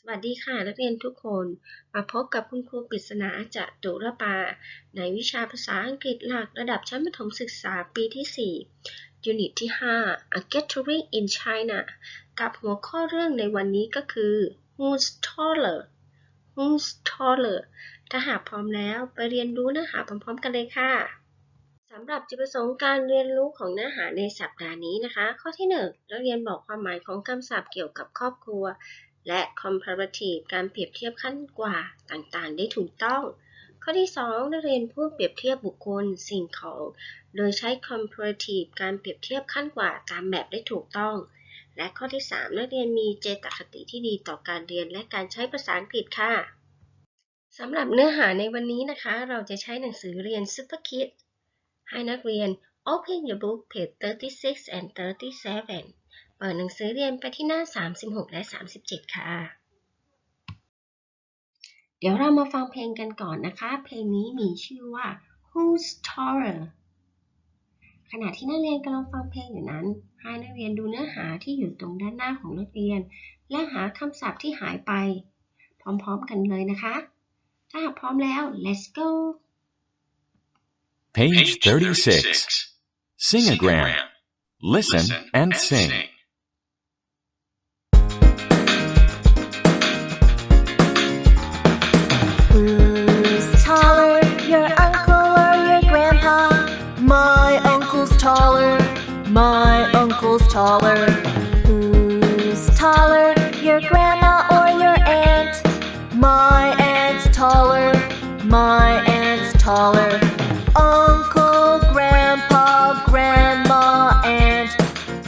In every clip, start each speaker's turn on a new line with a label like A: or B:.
A: สวัสดีค่ะนักเรียนทุกคน มาพบกับคุณครูปริศนาจะตุรปา ในวิชาภาษาอังกฤษหลักระดับชั้นประถมศึกษาปีที่4 Unit ที่ 5 A Gathering in China กับหัวข้อเรื่องในวันนี้ก็คือ Who's taller Who's taller ถ้าหากพร้อมแล้วไปเรียนรู้เนื้อหาพร้อมๆกันเลยค่ะสำหรับจุดประสงค์การเรียนรู้ของเนื้อหาในสัปดาห์นี้นะคะ ข้อที่1นักเรียนบอกความหมายของคำศัพท์เกี่ยวกับครอบครัว และ comparative การเปรียบเทียบขั้นกว่าต่างๆ ได้ถูกต้อง ข้อที่ 2 นักเรียนพูดเปรียบเทียบบุคคลสิ่งของ โดยใช้ comparative การเปรียบเทียบขั้นกว่าตามแบบได้ถูกต้อง และข้อที่ 3 นักเรียนมีเจตคติที่ดีต่อการเรียนและการใช้ภาษาอังกฤษค่ะสำหรับเนื้อหาในวันนี้นะคะ เราจะใช้หนังสือเรียน Super Kids ให้นักเรียน Open your book page 36 and 37 เปิดหนังสือเรียนไปที่หน้า 36 และ 37 ค่ะ เดี๋ยวเรามาฟังเพลงกันก่อนนะคะ เพลงนี้มีชื่อว่า Who's Taller ขณะที่นักเรียนกำลังฟังเพลงอยู่นั้น ให้นักเรียนดูเนื้อหาที่อยู่ตรงด้านหน้าของนักเรียน และหาคำศัพท์ที่หายไป พร้อมๆกันเลยนะคะ ถ้าหากพร้อมแล้ว let's go
B: Page 36. Singagram. Listen and sing.
C: Taller. Who's taller, your grandma or your aunt? My aunt's taller, my aunt's taller. Uncle, grandpa, grandma, aunt.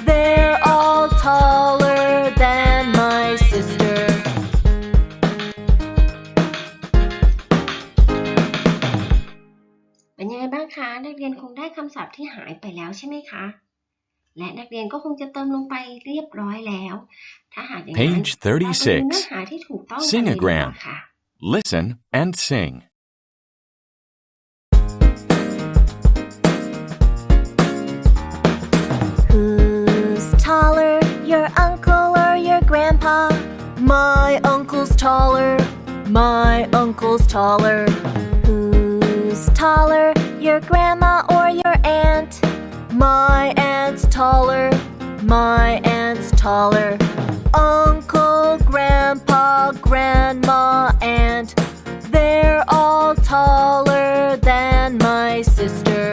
C: They're all taller than my sister.
A: เป็นยังไงบ้างคะ นักเรียนคงได้คำศัพท์ที่หายไปแล้วใช่ไหมคะ และนักเรียนก็คงจะเติมลงไปเรียบร้อยแล้ว ถ้าหากอย่างนั้น
B: Page
A: เราไปดูเนื้อ
B: 36.
A: หาที่ถูกต้องกันเลยดีกว่า
B: Singagram.
A: ค่ะ
B: Listen and sing.
C: Who's taller, your uncle or your grandpa? My uncle's taller, my uncle's taller. Who's taller, your grandma or your aunt? My aunt's taller, my aunt's taller. Uncle, grandpa, grandma, aunt. They're all taller than my sister.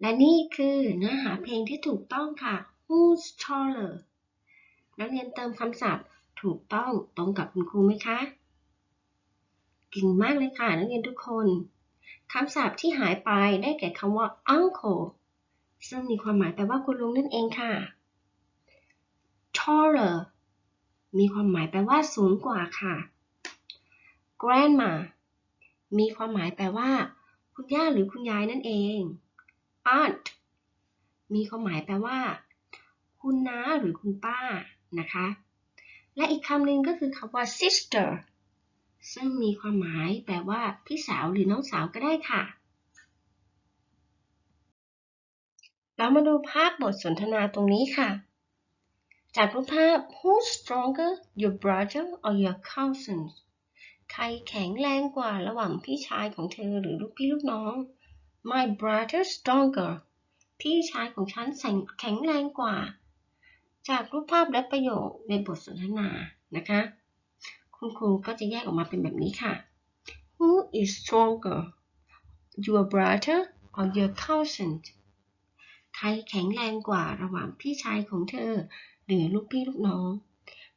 A: และนี่คือเนื้อหาเพลงที่ถูกต้องค่ะ Who's taller นักเรียนเติมคำศัพท์ถูกต้องตรงกับคุณครูไหมคะ เก่งมากเลยค่ะ นักเรียนทุกคนคำศัพท์ที่หายไปได้แก่คำว่า uncle ซึ่งมีความหมายแปลว่าคุณลุงนั่นเองค่ะ taller มีความหมายแปลว่าสูงกว่าค่ะ grandma มีความหมายแปลว่า คุณย่าหรือคุณยายนั่นเอง aunt มีความหมายแปลว่า คุณน้าหรือคุณป้านะคะ และอีกคำหนึ่งก็คือคำว่า sister ซึ่งมีความหมายแปลว่าพี่สาวหรือน้องสาวก็ได้ค่ะ เรามาดูภาพบทสนทนาตรงนี้ค่ะ จากรูปภาพ Who's stronger your brother or your cousins ใครแข็งแรงกว่าระหว่างพี่ชายของเธอหรือลูกพี่ลูกน้อง My brother stronger พี่ชายของฉันแข็งแรงกว่า จากรูปภาพและประโยคในบทสนทนานะคะ คุณครูก็จะแยกออกมาเป็นแบบนี้ค่ะ Who is stronger your brother or your cousin ใครแข็งแรงกว่าระหว่างพี่ชายของเธอ หรือลูกพี่ลูกน้อง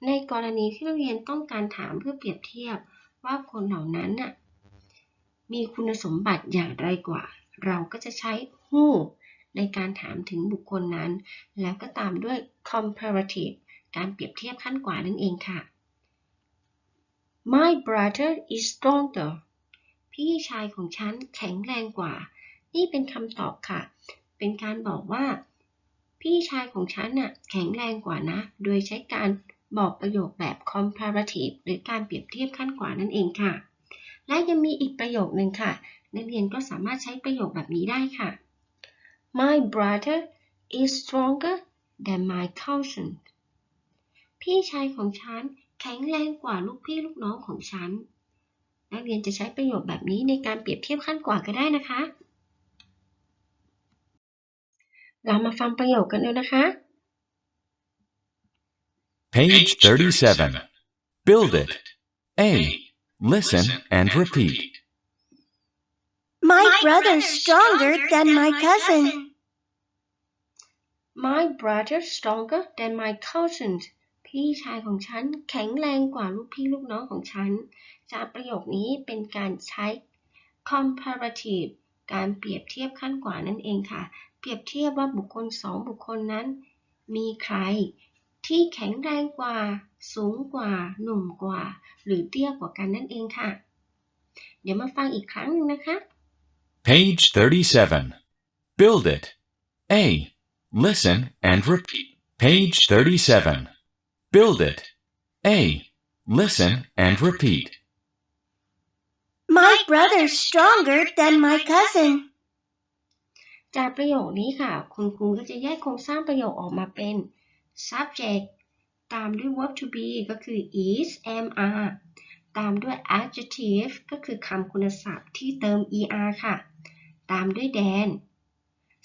A: ในกรณีที่นักเรียนต้องการถามเพื่อเปรียบเทียบว่าคนเหล่านั้นน่ะมีคุณสมบัติอย่างไรกว่า เราก็จะใช้ who ในการถามถึงบุคคลนั้น แล้วก็ตามด้วย comparative การเปรียบเทียบขั้นกว่านั่นเองค่ะ My brother is stronger พี่ชายของฉันแข็งแรงกว่า นี่เป็นคำตอบค่ะ เป็นการบอกว่า พี่ชายของฉันน่ะแข็งแรงกว่านะ โดยใช้การบอกประโยคแบบ comparative หรือการเปรียบเทียบขั้นกว่านั่นเองค่ะ และยังมีอีกประโยคหนึ่งค่ะ นักเรียนก็สามารถใช้ประโยคแบบนี้ได้ค่ะ My brother is stronger than my cousin พี่ชายของฉัน แข็งแรงกว่าลูกพี่ลูกน้องของฉัน นักเรียนจะใช้ประโยคแบบนี้ในการเปรียบเทียบขั้นกว่าก็ได้นะคะ เรามาฟังประโยคกันดูนะคะ
B: Page 37. Build it. A. Listen and repeat.
C: My brother's stronger than my cousin.
A: My brother stronger than my cousins พี่ชายของฉันแข็งแรงกว่าลูกพี่ลูกน้องของฉัน จากประโยคนี้เป็นการใช้ comparative การเปรียบเทียบขั้นกว่านั่นเองค่ะ เปรียบเทียบว่าบุคคลสองบุคคลนั้น มีใคร ที่แข็งแรงกว่า สูงกว่า หนุ่มกว่า หรือเตี้ยกว่ากันนั่นเองค่ะ เดี๋ยวมาฟังอีกครั้งหนึ่งนะคะ
B: Page 37. Build it. A. Listen and repeat. Page 37. Build it. A. Listen and repeat.
C: My brother's stronger than my cousin.
A: จากประโยคนี้ค่ะ คุณครูก็จะแยกโครงสร้างประโยคออกมาเป็น subject ตามด้วย verb to be ก็คือ is am are ตามด้วย adjective ก็คือคำคุณศัพท์ที่เติม er ค่ะ ตามด้วย than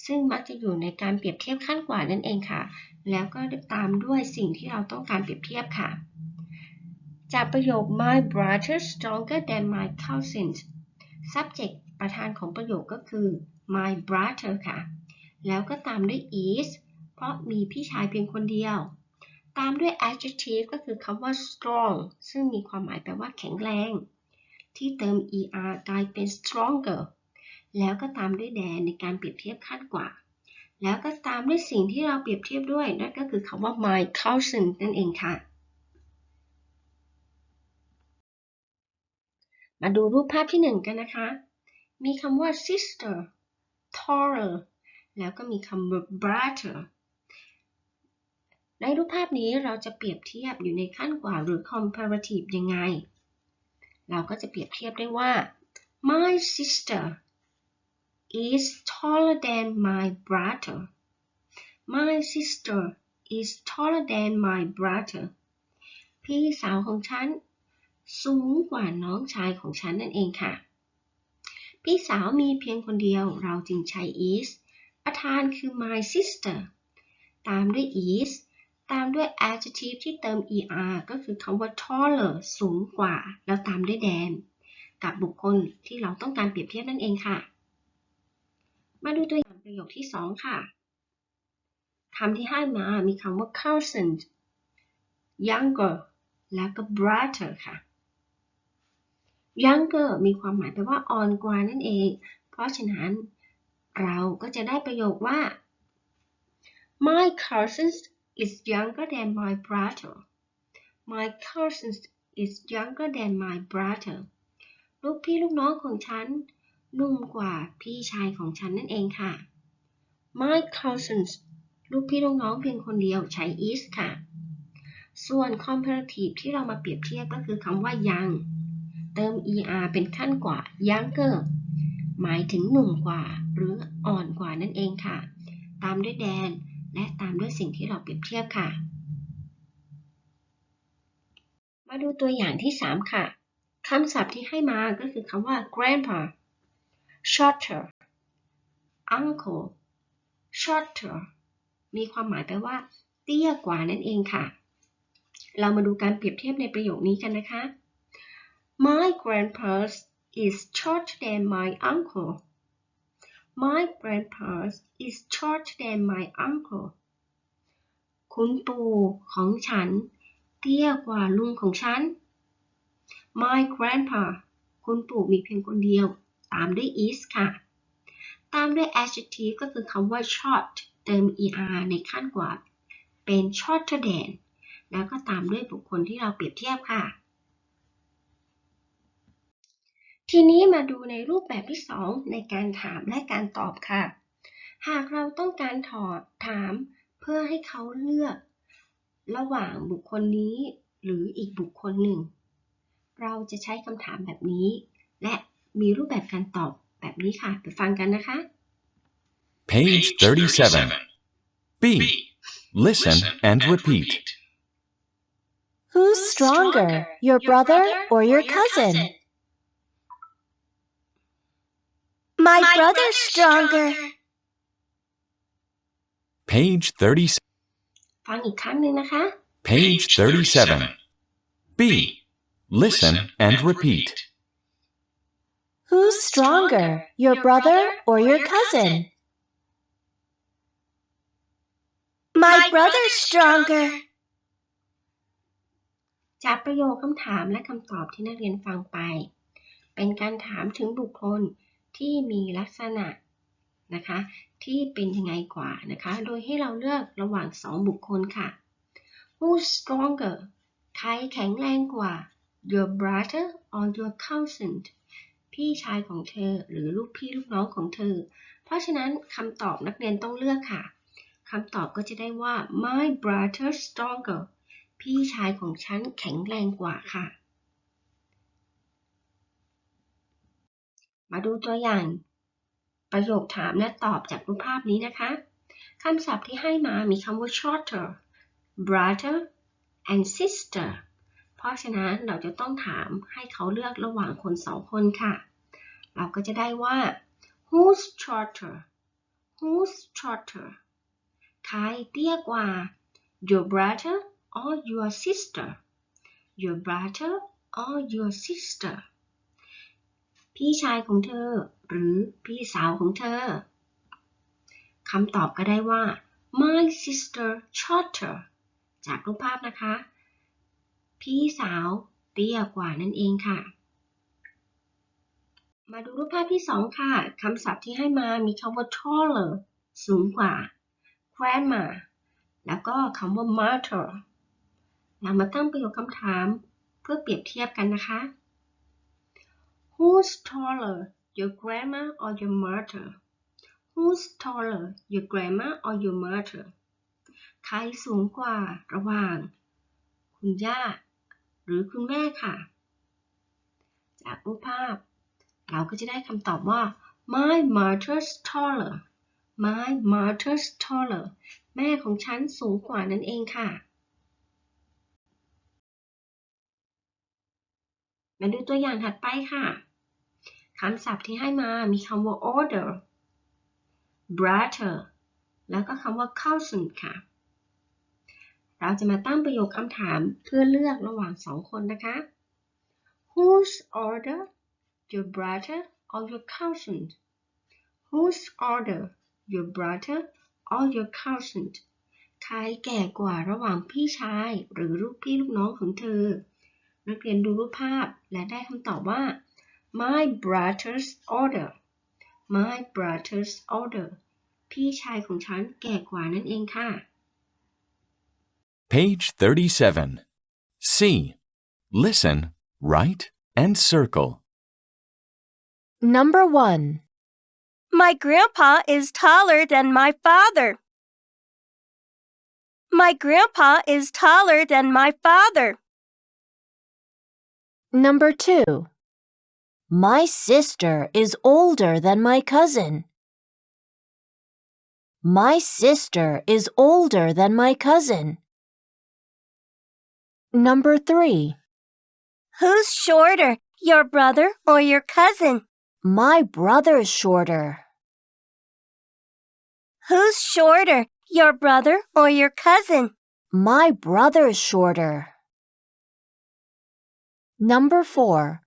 A: ซึ่งมักจะอยู่ในการเปรียบเทียบขั้นกว่านั่นเองค่ะ แล้วก็ตามด้วยสิ่งที่เราต้องการเปรียบเทียบค่ะ จากประโยค my brother stronger than my cousins subject ประธานของประโยคก็คือ my brother ค่ะ แล้วก็ตามด้วย is เพราะมีพี่ชายเพียงคนเดียว ตามด้วย adjective ก็คือคำว่า strong ซึ่งมีความหมายแปลว่าแข็งแรง ที่เติม er กลายเป็น stronger แล้วก็ตามด้วย than ในการเปรียบเทียบขั้นกว่า แล้วก็ตามด้วยสิ่งที่เราเปรียบเทียบด้วยนั่นก็คือคำว่า my cousin นั่นเองค่ะ มาดูรูปภาพที่หนึ่งกันนะคะ มีคำว่า sister taller แล้วก็มีคำว่า brother ในรูปภาพนี้เราจะเปรียบเทียบอยู่ในขั้นกว่าหรือ comparative ยังไง เราก็จะเปรียบเทียบได้ว่า my sister is taller than my brother my sister is taller than my brother พี่สาวของฉัน สูงกว่าน้องชายของฉันนั่นเองค่ะ พี่สาวมีเพียงคนเดียวเราจึงใช้ is ประธานคือ my sister ตามด้วย is ตามด้วย adjective ที่เติม er ก็คือคำว่า taller สูงกว่า แล้วตามด้วย than กับบุคคลที่เราต้องการเปรียบเทียบนั่นเองค่ะ มาดูตัวอย่างประโยคที่ 2 ค่ะคำที่ให้มามีคำว่า cousin younger แล้วก็ brother ค่ะ younger มีความหมายแปลว่าอ่อนกว่านั่นเอง เพราะฉะนั้นเราก็จะได้ประโยคว่า my cousin is younger than my brother my cousin is younger than my brother ลูกพี่ลูกน้องของฉัน นุ่มกว่าพี่ชายของฉันนั่นเองค่ะ my cousins ลูกพี่ลูกน้องเพียงคนเดียวใช้ is ค่ะ ส่วน comparative ที่เรามาเปรียบเทียบก็คือคำว่า young เติม er เป็นขั้นกว่า younger หมายถึงหนุ่มกว่า หรืออ่อนกว่านั่นเองค่ะ ตามด้วย than และตามด้วยสิ่งที่เราเปรียบเทียบค่ะ มาดูตัวอย่างที่ 3 ค่ะคำศัพท์ที่ให้มาก็คือคำว่า grandpa shorter uncle shorter มีความหมายแปลว่า เตี้ยกว่านั่นเองค่ะ เรามาดูการเปรียบเทียบในประโยคนี้กันนะคะ My grandpa is shorter than my uncle My grandpa is shorter than my uncle คุณปู่ของฉัน เตี้ยกว่าลุงของฉัน My grandpa คุณปู่มีเพียงคนเดียว ตามด้วย is ค่ะ ตามด้วย adjective ก็คือคำว่า short เติม er ในขั้นกว่า เป็น shorter than แล้วก็ตามด้วยบุคคลที่เราเปรียบเทียบค่ะ ทีนี้มาดูในรูปแบบที่ 2 ในการถามและการตอบค่ะ หากเราต้องการถอดถามเพื่อให้เขาเลือก ระหว่างบุคคลนี้หรืออีกบุคคลหนึ่ง เราจะใช้คำถามแบบนี้ มีรูปแบบการตอบแบบนี้ค่ะ ไปฟังกันนะคะ
B: Page 37. B. Listen and repeat.
C: Who's stronger, your brother or your cousin? My brother's stronger.
B: Page 30.
A: ฟังอีกครั้งหนึ่งนะคะ
B: Page 37. B. Listen and repeat.
C: Who's stronger, your brother or your cousin? My brother's stronger.
A: จากประโยคคำถามและคำตอบที่นักเรียนฟังไป เป็นการถามถึงบุคคลที่มีลักษณะนะคะ ที่เป็นยังไงกว่านะคะ โดยให้เราเลือกระหว่างสองบุคคลค่ะ Who's stronger ใครแข็งแรงกว่า Your brother or your cousin พี่ชายของเธอ หรือลูกพี่ลูกน้องของเธอ เพราะฉะนั้นคำตอบนักเรียนต้องเลือกค่ะคำตอบก็จะได้ว่า My brother stronger พี่ชายของฉันแข็งแรงกว่าค่ะ มาดูตัวอย่าง ประโยคถามและตอบจากรูปภาพนี้นะคะคำศัพท์ที่ให้มามีคำว่า shorter brother and sister เพราะฉะนั้นเราจะต้องถามให้เขาเลือกระหว่างคนสองคนค่ะ เราก็จะได้ว่า who's shorter who's shorter ใครเตี้ยกว่า your brother or your sister your brother or your sister พี่ชายของเธอ หรือพี่สาวของเธอคำตอบก็ได้ว่า my sister shorter จากรูปภาพนะคะ พี่สาวเตี้ยกว่านั่นเองค่ะ มาดูรูปภาพที่สองค่ะคำศัพท์ที่ให้มามีคำว่า taller สูงกว่า grandma แล้วก็คำว่า mother เรามาตั้งประโยคคำถามเพื่อเปรียบเทียบกันนะคะ Who's taller your grandma or your mother Who's taller your grandma or your mother ใครสูงกว่าระหว่าง คุณย่า หรือคุณแม่ค่ะ จากรูปภาพ เราก็จะได้คำตอบว่า my mother's taller my mother's taller แม่ของฉันสูงกว่านั่นเองค่ะ มาดูตัวอย่างถัดไปค่ะคำศัพท์ที่ให้มามีคำว่า older brother แล้วก็คำว่า cousin ค่ะ เราจะมาตั้งประโยคคำถามเพื่อเลือกระหว่างสองคนนะคะ Whose older your brother or your cousin Whose older your brother or your cousin ใครแก่กว่าระหว่างพี่ชายหรือลูกพี่ลูกน้องของเธอ นักเรียนดูรูปภาพและได้คำตอบว่า my brother's older my brother's older พี่ชายของฉันแก่กว่านั่นเองค่ะ
B: Page 37. C. Listen, write, and circle.
C: Number one. My grandpa is taller than my father. My grandpa is taller than my father. Number two. My sister is older than my cousin. My sister is older than my cousin. Number three. Who's shorter, your brother or your cousin? My brother's shorter. Who's shorter, your brother or your cousin? My brother's shorter. Number four.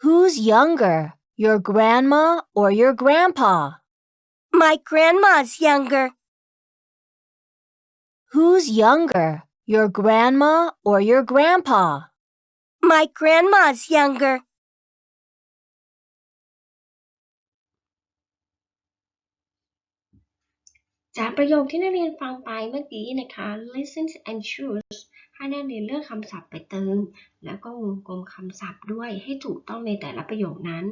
C: Who's younger, your grandma or your grandpa? My grandma's younger. Who's younger, your grandma or your grandpa? My grandma's younger.
A: จากประโยคที่นักเรียนฟังไปเมื่อกี้นะคะ listen and choose ให้นักเรียนเลือกคำศัพท์ไปเติม แล้วก็วงกลมคำศัพท์ด้วยให้ถูกต้องในแต่ละประโยคนั้น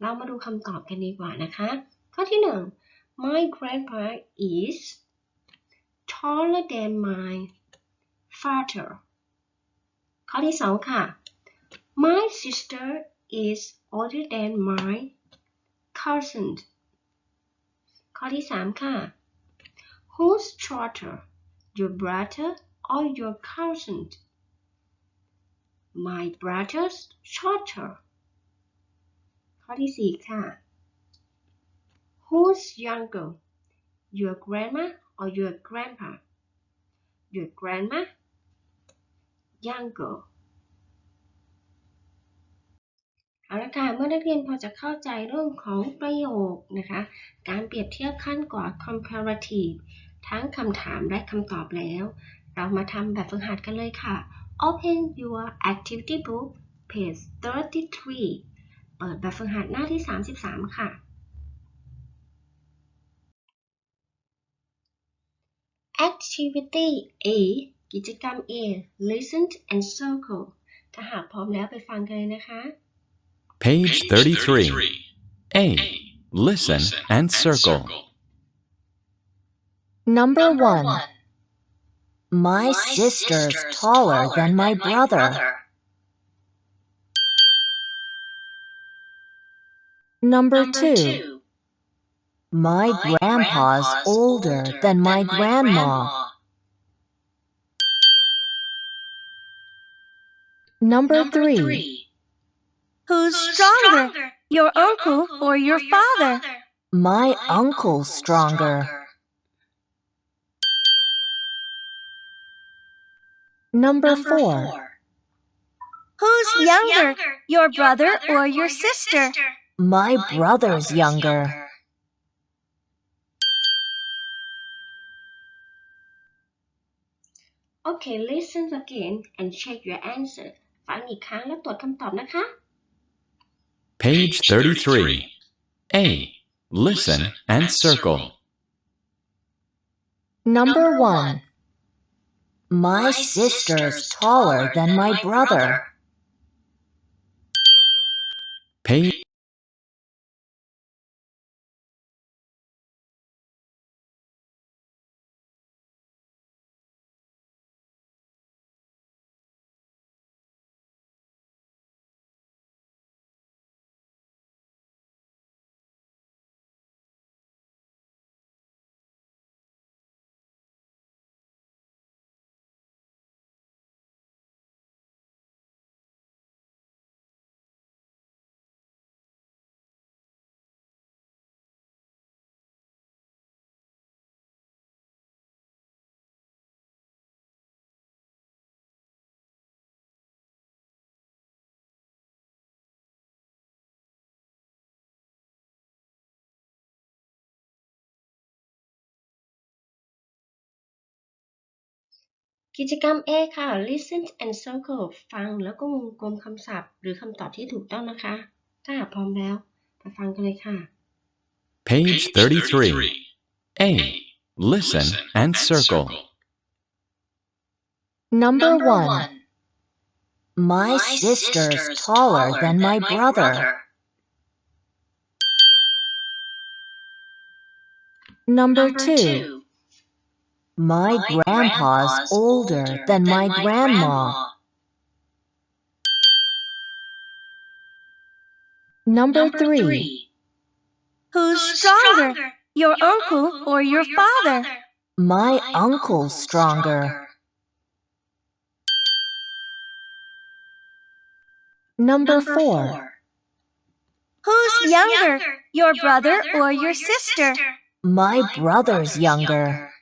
A: เรามาดูคำตอบกันดีกว่านะคะ ข้อที่หนึ่ง my grandpa is taller than my father ข้อที่สองค่ะ my sister is older than my cousin ข้อที่ 3 ค่ะ Who's shorter your brother or your cousin My brother's shorter ข้อที่ 4 ค่ะ Who's younger your grandma or your grandpa your grandma younger เอาละค่ะเมื่อนักเรียนพอจะเข้าใจเรื่องของประโยคนะคะ การเปรียบเทียบขั้นกว่า comparative ทั้งคำถามและคำตอบแล้ว เรามาทำแบบฝึกหัดกันเลยค่ะ Open your activity book page 33 เปิดแบบฝึกหัดหน้าที่ 33 ค่ะ Activity A กิจกรรม A Listen and circle ถ้าหากพร้อมแล้วไปฟังกันเลยนะคะ
B: Page 33. A. Listen and circle.
C: Number one. My sister's taller than my brother. Number two. My grandpa's older than my grandma. Number three. Who's stronger, your uncle or your father? My uncle's stronger. Number four. Who's younger, your brother or your sister? My brother's younger.
A: Okay listen again and check your answer ฟังอีกครั้งแล้วตรวจคำตอบนะคะ
B: Page 33. A. Listen and circle.
C: Number one. My sister's taller than my brother.
B: Page .
A: กิจกรรม A ค่ะ listen and circle ฟังแล้วก็วงกลมคำศัพท์ หรือคำตอบที่ถูกต้องนะคะ ถ้าหากพร้อมแล้วไปฟังกันเลยค่ะ
B: Page 33. A. Listen and circle.
C: Number one. My sister's taller than my brother. Number two. My grandpa's older than my grandma. Number three. Who's stronger, your uncle or your father? My uncle's stronger. Number four. Who's younger, your brother or your sister? My brother's younger..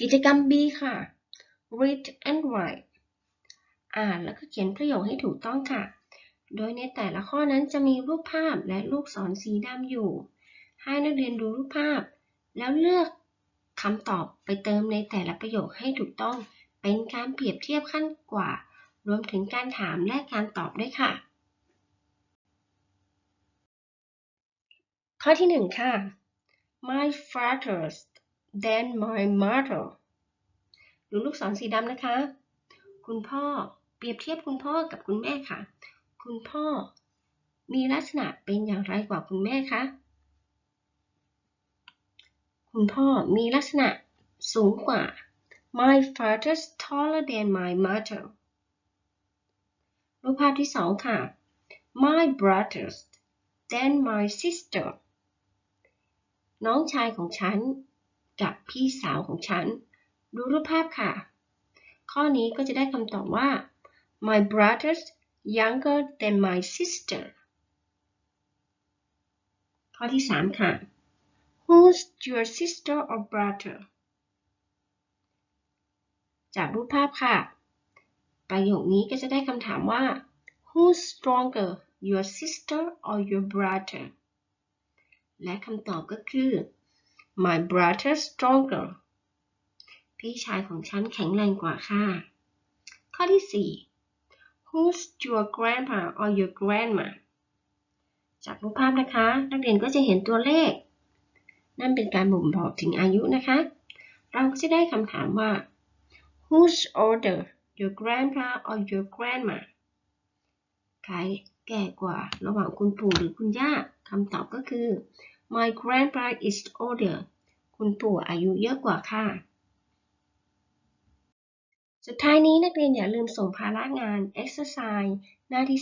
A: กิจกรรม B ค่ะ read and write อ่านแล้วก็เขียนประโยคให้ถูกต้องค่ะ โดยในแต่ละข้อนั้นจะมีรูปภาพและลูกศรสีดำอยู่ ให้นักเรียนดูรูปภาพ แล้วเลือกคำตอบไปเติมในแต่ละประโยคให้ถูกต้อง เป็นการเปรียบเทียบขั้นกว่า รวมถึงการถามและการตอบด้วยค่ะ ข้อที่ 1 ค่ะ My father's than my mother ดูลูกศรสีดำนะคะ คุณพ่อเปรียบเทียบคุณพ่อกับคุณแม่ค่ะ คุณพ่อมีลักษณะเป็นอย่างไรกว่าคุณแม่คะ คุณพ่อมีลักษณะสูงกว่า My father's taller than my mother รูปภาพที่สองค่ะ My brothers than my sister น้องชายของฉัน กับพี่สาวของฉัน ดูรูปภาพค่ะ ข้อนี้ก็จะได้คำตอบว่า My brothers younger than my sister ข้อที่สามค่ะ Who's your sister or brother จากรูปภาพค่ะ ประโยคนี้ก็จะได้คำถามว่า Who's stronger your sister or your brother และคำตอบก็คือ My brother stronger พี่ชายของฉันแข็งแรงกว่าค่ะ ข้อที่ 4 Who's your grandpa or your grandma จากรูปภาพนะคะ นักเรียนก็จะเห็นตัวเลข นั่นเป็นการบ่งบอกถึงอายุนะคะ เราก็จะได้คำถามว่า Who's older your grandpa or your grandma ใครแก่กว่าระหว่างคุณปู่หรือคุณย่าคำตอบก็คือ My grandpa is older คุณปู่อายุเยอะกว่าค่ะ สุดท้ายนี้นักเรียนอย่าลืมส่งภาระงาน exercise หน้าที่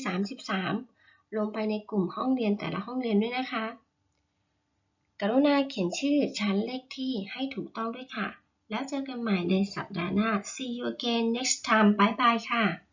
A: 33 ลงไปในกลุ่มห้องเรียนแต่ละห้องเรียนด้วยนะคะ กรุณาเขียนชื่อชั้นเลขที่ให้ถูกต้องด้วยค่ะ แล้วเจอกันใหม่ในสัปดาห์หน้า See you again next time บ๊ายบายค่ะ